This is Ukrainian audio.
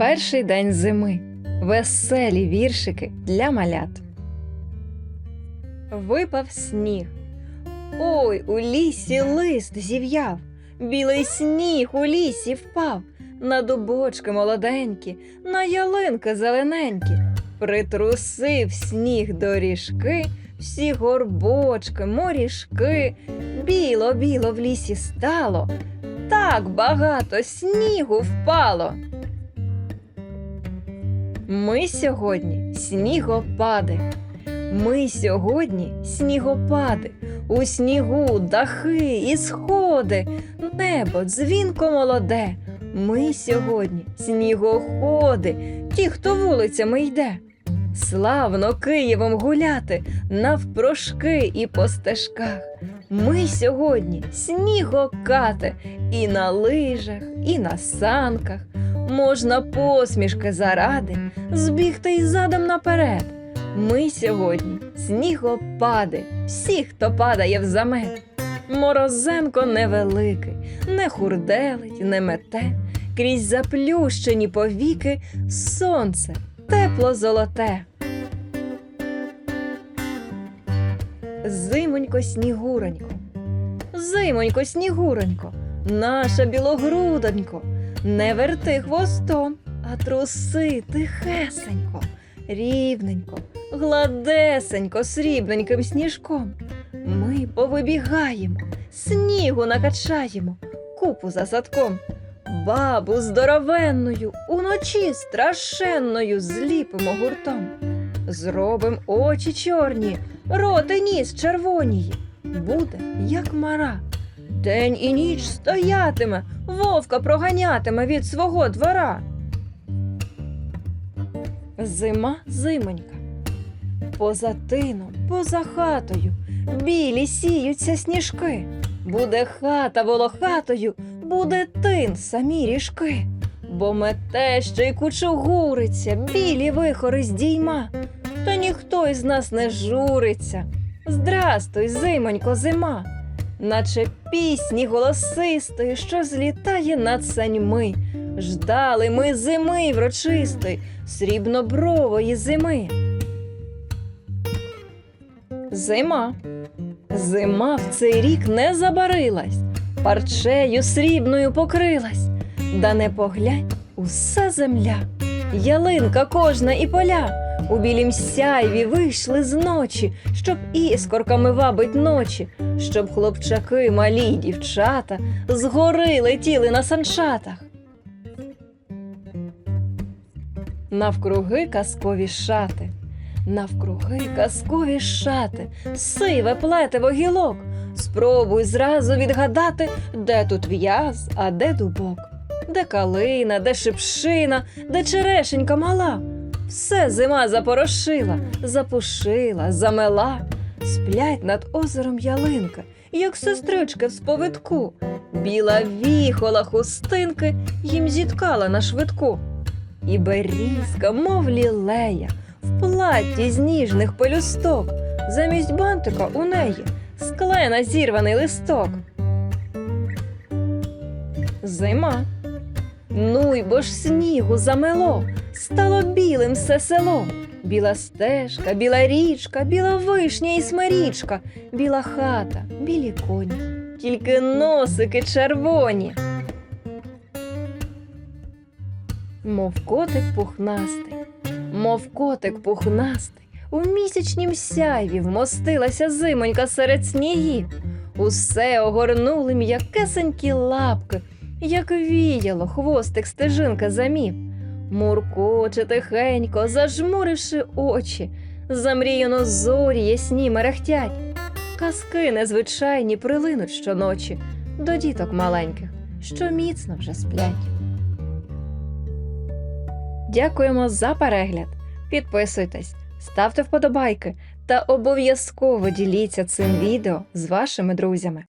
Перший день зими. Веселі віршики для малят. Випав сніг. Ой, у лісі лист зів'яв. Білий сніг у лісі впав. На дубочки молоденькі, на ялинки зелененькі. Притрусив сніг доріжки, всі горбочки, моріжки. Біло-біло в лісі стало. Так багато снігу впало. Ми сьогодні снігопади. Ми сьогодні снігопади. У снігу дахи і сходи, небо дзвінко молоде. Ми сьогодні снігоходи, ті, хто вулицями йде. Славно Києвом гуляти навпрошки і по стежках. Ми сьогодні снігокати і на лижах, і на санках. Можна посмішки заради збігти й задом наперед. Ми сьогодні снігопади, всі, хто падає в замет. Морозенко невеликий, не хурделить, не мете, крізь заплющені повіки сонце тепло золоте. Зимонько снігуронько, зимонько снігуронько, наша білогрудонько, не верти хвостом, а труси тихесенько, рівненько, гладесенько, срібненьким сніжком. Ми повибігаємо, снігу накачаємо, купу за садком. Бабу здоровенною, уночі страшенною зліпимо гуртом. Зробим очі чорні, рот і ніс червонії. Буде, як мара. День і ніч стоятиме, вовка проганятиме від свого двора. Зима зимонька. Поза тином, поза хатою, білі сіються сніжки. Буде хата волохатою, буде тин самі ріжки. Бо мете ще й кучугуриться, білі вихори здійма. Та ніхто із нас не журиться. Здрастуй, зимонько, зима, наче пісні голосистої, що злітає над саньми. Ждали ми зими врочистої, срібнобрової зими. Зима. Зима в цей рік не забарилась, парчею срібною покрилась, да не поглянь уся земля, ялинка кожна і поля. У білім сяйві вийшли з ночі, щоб іскорками вабить ночі, щоб хлопчаки, малі дівчата згори летіли на санчатах. Навкруги казкові шати, навкруги казкові шати, сиве плетиво гілок. Спробуй зразу відгадати, де тут в'яз, а де дубок, де калина, де шипшина, де черешенька мала. Все зима запорошила, запушила, замела. Сплять над озером ялинка, як сестрички в сповитку. Біла віхола хустинки їм зіткала на швидку. І берізка, мов лілея, в платі з ніжних пелюсток, замість бантика у неї склена зірваний листок. Зима. Ну й бо ж снігу замело, стало білим все село. Біла стежка, біла річка, біла вишня і смирічка, біла хата, білі коні, тільки носики червоні. Мов котик пухнастий, мов котик пухнастий, у місячнім сяйві вмостилася зимонька серед снігів. Усе огорнули м'якесенькі лапки, як віяло, хвостик стежинка замів. Муркоче тихенько, зажмуривши очі, замріяно зорі ясні мерехтять. Казки незвичайні прилинуть щоночі до діток маленьких, що міцно вже сплять. Дякуємо за перегляд. Підписуйтесь, ставте вподобайки та обов'язково діліться цим відео з вашими друзями.